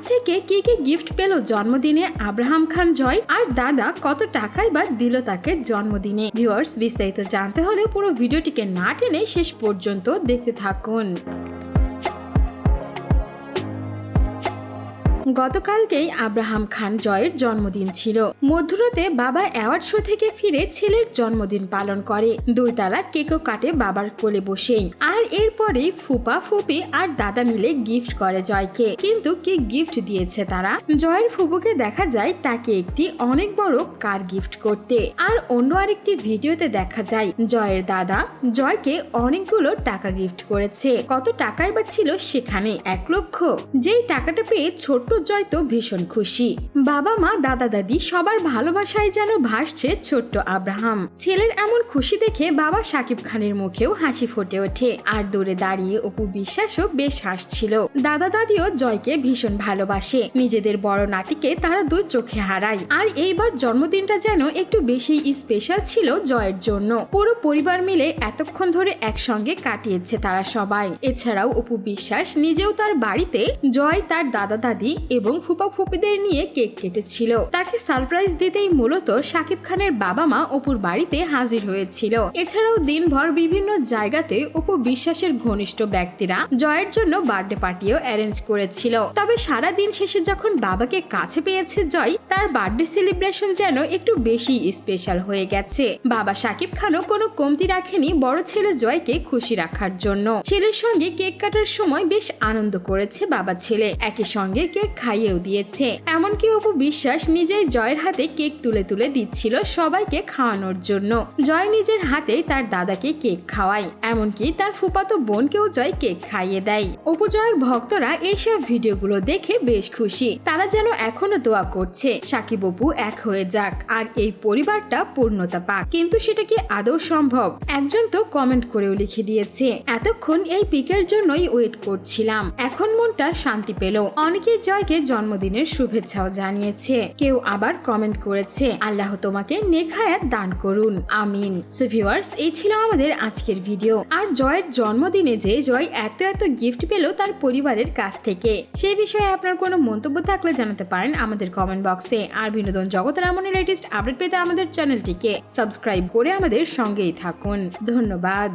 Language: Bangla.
থেকে কি কি গিফট পেল জন্মদিনে আব্রাহাম খান জয় আর দাদা কত টাকাই বা দিল তাকে জন্মদিনে? ভিউয়ার্স বিস্তারিত জানতে হলে পুরো ভিডিওটিকে না টেনে শেষ পর্যন্ত দেখতে থাকুন। গতকালকেই আব্রাহাম খান জয়ের জন্মদিন ছিল। মধ্যরাতে বাবা অ্যাওয়ার্ড শো থেকে ফিরে ছেলের জন্মদিন পালন করে। দুই তারা কেকও কাটে বাবার কোলে বসেই। এরপরে ফুপা, ফুপি আর দাদা মিলে গিফট করে জয়কে। কিন্তু কি গিফট দিয়েছে তারা? জয়ের ফুপুকে দেখা যায় তাকে একটি অনেক বড় কার গিফট করতে। আর অন্য আরেকটি ভিডিওতে দেখা যায়, জয়ের দাদা জয়কে অনেকগুলো টাকা গিফট করেছে। কত টাকাই বা ছিল সেখানে এক লক্ষ। যেই টাকাটা পেয়ে ছোট্ট জয় তো ভীষণ খুশি। বাবা, মা, দাদা, দাদি সবার ভালোবাসায় যেন ভাসছে ছোট্ট আব্রাহাম। ছেলের এমন খুশি দেখে বাবা সাকিব খানের মুখেও হাসি ফুটে ওঠে। আর দূরে দাঁড়িয়ে অপু বিশ্বাসও বেশ হাসছিল। দাদা দাদিও জয়কে ভীষণ ভালোবাসে। নিজেদের বড় নাতিকে তারা দুই চোখে হারায়। আর এইবার জন্মদিনটা যেন একটু বেশি স্পেশাল ছিল জয়ের জন্য। পুরো পরিবার মিলে এতক্ষণ ধরে একসঙ্গে কাটিয়েছে তারা সবাই। এছাড়াও অপু বিশ্বাস নিজেও তার বাড়িতে জয়, তার দাদা দাদি এবং ফুপা ফুপিদের নিয়ে কেক কেটেছিল। তাকে সারপ্রাইজ দিতেই মূলত শাকিব খানের বাবা মা অপুর বাড়িতে হাজির হয়েছিল। এছাড়াও দিনভর বিভিন্ন জায়গাতে অপু বিশ্বাসের ঘনিষ্ঠ ব্যক্তিরা জয়ের জন্য বার্থডে পার্টিও অ্যারেঞ্জ করেছিল। তবে সারা দিন শেষে যখন বাবাকে কাছে পেয়েছে জয়, তার বার্থডে সেলিব্রেশন যেন একটু বেশি স্পেশাল হয়ে গেছে। বাবা শাকিব খানও কোনো কমতি রাখেনি বড় ছেলে জয়কে খুশি রাখার জন্য। ছেলের সঙ্গে কেক কাটার সময় বেশ আনন্দ করেছে বাবা ছেলে। একই সঙ্গে কেক খাইয়েও দিয়েছে। এমনকি অপু বিশ্বাস নিজেই জয়ের হাতে কেক তুলে তুলে দিচ্ছিল সবাইকে খাওয়ানোর জন্য। জয় নিজের হাতে তার দাদাকে কেক খাওয়ায়। এমনকি তার ফুপাতো বোনকেও জয় কেক খাইয়ে দেয়। অপু জয়ের ভক্তরা এইসব ভিডিওগুলো দেখে বেশ খুশি। তারা যেন এখনও দোয়া করছে, সাকিব অপু এক হয়ে যাক, আর এই পরিবারটা পূর্ণতা পাক। কিন্তু সেটা কি আদৌ সম্ভব? একজন তো কমেন্ট করেও লিখে দিয়েছে, এতক্ষণ এই পিকের জন্যই ওয়েট করছিলাম, এখন মনটা শান্তি পেল। অনেকে জয়কে জন্মদিনের শুভেচ্ছাও জানিয়েছে, কেউ আবার কমেন্ট করেছে, আল্লাহ তোমাকে নেখায়াত দান করুন, আমিন। সো ভিউয়ার্স এই ছিল আমাদের আজকের ভিডিও আর জয়ের জন্মদিনে যে জয় এত এত গিফট পেল তার পরিবারের কাছ থেকে। সেই বিষয়ে আপনার কোনো মন্তব্য থাকলে জানাতে পারেন আমাদের কমেন্ট বক্সে আর বিনোদন জগতের এমন লেটেস্ট আপডেট পেতে আমাদের চ্যানেলটিকে সাবস্ক্রাইব করে আমাদের সঙ্গেই থাকুন। ধন্যবাদ।